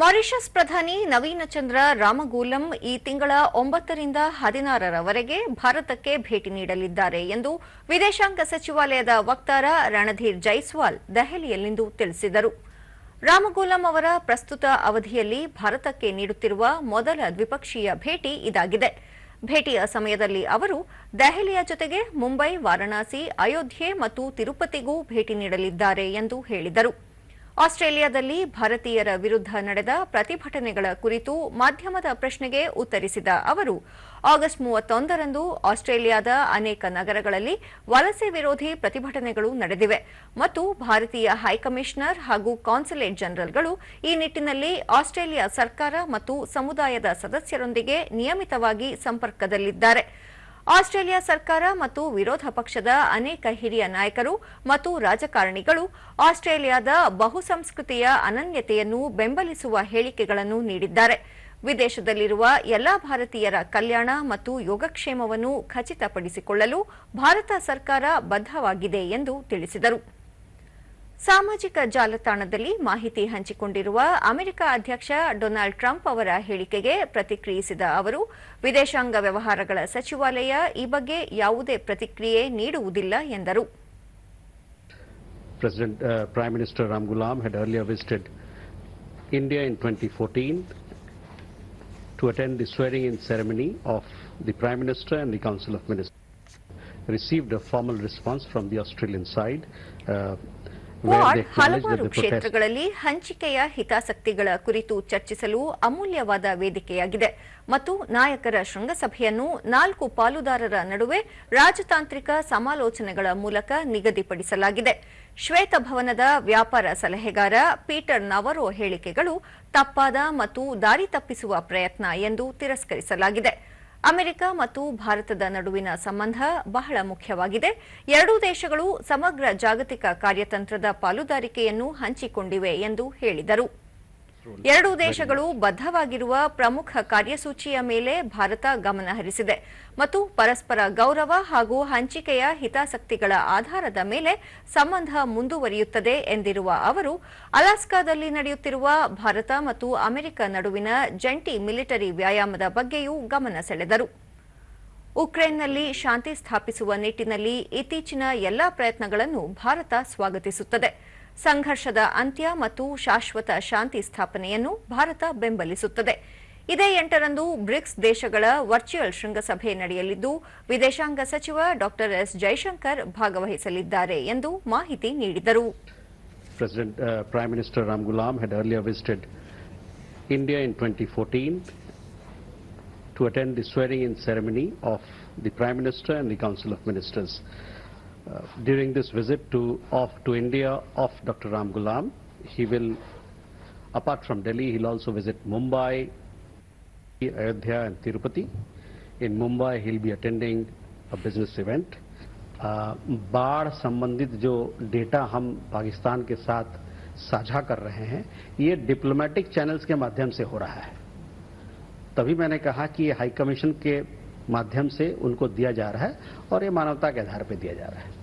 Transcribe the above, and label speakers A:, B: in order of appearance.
A: Mauritius ಪ್ರಧಾನಿ ನವೀನ ಚಂದ್ರ ರಾಮಗೂಲಂ ಈ ತಿಂಗಳ ಒಂಬತ್ತರಿಂದ ಹದಿನಾರರವರೆಗೆ ಭಾರತಕ್ಕೆ ಭೇಟಿ ನೀಡಲಿದ್ದಾರೆ ಎಂದು ವಿದೇಶಾಂಗ ಸಚಿವಾಲಯದ ವಕ್ತಾರ ರಣಧೀರ್ ಜೈಸ್ವಾಲ್ ದೆಹಲಿಯಲ್ಲಿಂದು ತಿಳಿಸಿದರು. ರಾಮಗೂಲಂ ಅವರ ಪ್ರಸ್ತುತ ಅವಧಿಯಲ್ಲಿ ಭಾರತಕ್ಕೆ ನೀಡುತ್ತಿರುವ ಮೊದಲ ದ್ವಿಪಕ್ಷೀಯ ಭೇಟಿ ಇದಾಗಿದೆ. ಭೇಟಿಯ ಸಮಯದಲ್ಲಿ ಅವರು ದೆಹಲಿಯ ಜೊತೆಗೆ ಮುಂಬೈ, ವಾರಣಾಸಿ, ಅಯೋಧ್ಯೆ ಮತ್ತು ತಿರುಪತಿಗೂ ಭೇಟಿ ನೀಡಲಿದ್ದಾರೆ ಎಂದು ಹೇಳಿದರು. ಆಸ್ಟ್ರೇಲಿಯಾದಲ್ಲಿ ಭಾರತೀಯರ ವಿರುದ್ಧ ನಡೆದ ಪ್ರತಿಭಟನೆಗಳ ಕುರಿತು ಮಾಧ್ಯಮದ ಪ್ರಶ್ನೆಗೆ ಉತ್ತರಿಸಿದ ಅವರು, ಆಗಸ್ಟ್ ಮೂವತ್ತೊಂದರಂದು ಆಸ್ಟ್ರೇಲಿಯಾದ ಅನೇಕ ನಗರಗಳಲ್ಲಿ ವಲಸೆ ವಿರೋಧಿ ಪ್ರತಿಭಟನೆಗಳು ನಡೆದಿವೆ ಮತ್ತು ಭಾರತೀಯ ಹೈಕಮಿಷನರ್ ಹಾಗೂ ಕಾನ್ಸುಲೇಟ್ ಜನರಲ್ಗಳು ಈ ನಿಟ್ಟಿನಲ್ಲಿ ಆಸ್ಟ್ರೇಲಿಯಾ ಸರ್ಕಾರ ಮತ್ತು ಸಮುದಾಯದ ಸದಸ್ಯರೊಂದಿಗೆ ನಿಯಮಿತವಾಗಿ ಸಂಪರ್ಕದಲ್ಲಿದ್ದಾರೆ. ಆಸ್ಟ್ರೇಲಿಯಾ ಸರ್ಕಾರ ಮತ್ತು ವಿರೋಧ ಪಕ್ಷದ ಅನೇಕ ಹಿರಿಯ ನಾಯಕರು ಮತ್ತು ರಾಜಕಾರಣಿಗಳು ಆಸ್ಟ್ರೇಲಿಯಾದ ಬಹುಸಂಸ್ಕೃತಿಯ ಅನನ್ಯತೆಯನ್ನು ಬೆಂಬಲಿಸುವ ಹೇಳಿಕೆಗಳನ್ನು ನೀಡಿದ್ದಾರೆ. ವಿದೇಶದಲ್ಲಿರುವ ಎಲ್ಲಾ ಭಾರತೀಯರ ಕಲ್ಯಾಣ ಮತ್ತು ಯೋಗಕ್ಷೇಮವನ್ನು ಖಚಿತಪಡಿಸಿಕೊಳ್ಳಲು ಭಾರತ ಸರ್ಕಾರ ಬದ್ಧವಾಗಿದೆ ಎಂದು ತಿಳಿಸಿದರು. ಸಾಮಾಜಿಕ ಜಾಲತಾಣದಲ್ಲಿ ಮಾಹಿತಿ ಹಂಚಿಕೊಂಡಿರುವ ಅಮೆರಿಕ ಅಧ್ಯಕ್ಷ ಡೊನಾಲ್ಡ್ ಟ್ರಂಪ್ ಅವರ ಹೇಳಿಕೆಗೆ ಪ್ರತಿಕ್ರಿಯಿಸಿದ ಅವರು, ವಿದೇಶಾಂಗ ವ್ಯವಹಾರಗಳ ಸಚಿವಾಲಯ ಈ ಬಗ್ಗೆ ಯಾವುದೇ ಪ್ರತಿಕ್ರಿಯೆ ನೀಡುವುದಿಲ್ಲ ಎಂದರು.
B: President prime minister Ramgoolam had earlier visited India in twenty fourteen to attend the swearing in ceremony of the prime minister and the council of minister received formal response from the Australian side
A: Quad
B: that
A: ಹಲವಾರು ಕ್ಷೇತ್ರಗಳಲ್ಲಿ ಹಂಚಿಕೆಯ ಹಿತಾಸಕ್ತಿಗಳ ಕುರಿತು ಚರ್ಚಿಸಲು ಅಮೂಲ್ಯವಾದ ವೇದಿಕೆಯಾಗಿದೆ. ಮತ್ತು ನಾಯಕರ ಶೃಂಗಸಭೆಯನ್ನು ನಾಲ್ಕು ಪಾಲುದಾರರ ನಡುವೆ ರಾಜತಾಂತ್ರಿಕ ಸಮಾಲೋಚನೆಗಳ ಮೂಲಕ ನಿಗದಿಪಡಿಸಲಾಗಿದೆ. ಶ್ವೇತಭವನದ ವ್ಯಾಪಾರ ಸಲಹೆಗಾರ ಪೀಟರ್ ನವರೋ ಹೇಳಿಕೆಗಳು ತಪ್ಪಾದ ಮತ್ತು ದಾರಿ ತಪ್ಪಿಸುವ ಪ್ರಯತ್ನ ಎಂದು ತಿರಸ್ಕರಿಸಲಾಗಿದೆ. ಅಮೆರಿಕ ಮತ್ತು ಭಾರತದ ನಡುವಿನ ಸಂಬಂಧ ಬಹಳ ಮುಖ್ಯವಾಗಿದೆ. ಎರಡೂ ದೇಶಗಳು ಸಮಗ್ರ ಜಾಗತಿಕ ಕಾರ್ಯತಂತ್ರದ ಪಾಲುದಾರಿಕೆಯನ್ನು ಹಂಚಿಕೊಂಡಿವೆ ಎಂದು ಹೇಳಿದರು. ಎರಡೂ ದೇಶಗಳು ಬದ್ಧವಾಗಿರುವ ಪ್ರಮುಖ ಕಾರ್ಯಸೂಚಿಯ ಮೇಲೆ ಭಾರತ ಗಮನ ಹರಿಸಿದೆ. ಮತ್ತು ಪರಸ್ಪರ ಗೌರವ ಹಾಗೂ ಹಂಚಿಕೆಯ ಹಿತಾಸಕ್ತಿಗಳ ಆಧಾರದ ಮೇಲೆ ಸಂಬಂಧ ಮುಂದುವರಿಯುತ್ತದೆ ಎಂದಿರುವ ಅವರು ಅಲಾಸ್ಕಾದಲ್ಲಿ ನಡೆಯುತ್ತಿರುವ ಭಾರತ ಮತ್ತು ಅಮೆರಿಕ ನಡುವಿನ ಜಂಟಿ ಮಿಲಿಟರಿ ವ್ಯಾಯಾಮದ ಬಗ್ಗೆಯೂ ಗಮನ ಸೆಳೆದರು. ಉಕ್ರೇನ್ನಲ್ಲಿ ಶಾಂತಿ ಸ್ಥಾಪಿಸುವ ನಿಟ್ಟಿನಲ್ಲಿ ಇತ್ತೀಚಿನ ಎಲ್ಲಾ ಪ್ರಯತ್ನಗಳನ್ನು ಭಾರತ ಸ್ವಾಗತಿಸುತ್ತದೆ. ಸಂಘರ್ಷದ ಅಂತ್ಯ ಮತ್ತು ಶಾಶ್ವತ ಶಾಂತಿ ಸ್ಥಾಪನೆಯನ್ನು ಭಾರತ ಬೆಂಬಲಿಸುತ್ತದೆ ಇದೇ ಎಂಟರಂದು ಬ್ರಿಕ್ಸ್ ದೇಶಗಳ ವರ್ಚುವಲ್ ಶೃಂಗಸಭೆ ನಡೆಯಲಿದ್ದು ವಿದೇಶಾಂಗ ಸಚಿವ ಡಾಕ್ಟರ್ ಎಸ್ ಜೈಶಂಕರ್ ಭಾಗವಹಿಸಲಿದ್ದಾರೆ ಎಂದು ಮಾಹಿತಿ ನೀಡಿದರು
B: President uh, Prime Minister Ram Gulam had earlier visited India in 2014 to attend the swearing-in ceremony of the Prime Minister and the Council of Ministers. Uh, during this visit to, of, to India of Dr. Ram Ghulam, he will, apart from Delhi, he'll also visit Mumbai, Ayodhya and Tirupati. In Mumbai, he'll be attending a business event. बाढ़ संबंधित जो data हम पाकिस्तान के साथ साझा कर रहे हैं ये डिप्लोमेटिक चैनल्स के माध्यम से हो रहा है तभी मैंने कहा कि ये हाई कमीशन के माध्यम से उनको दिया जा रहा है और ये मानवता के आधार पर दिया जा रहा है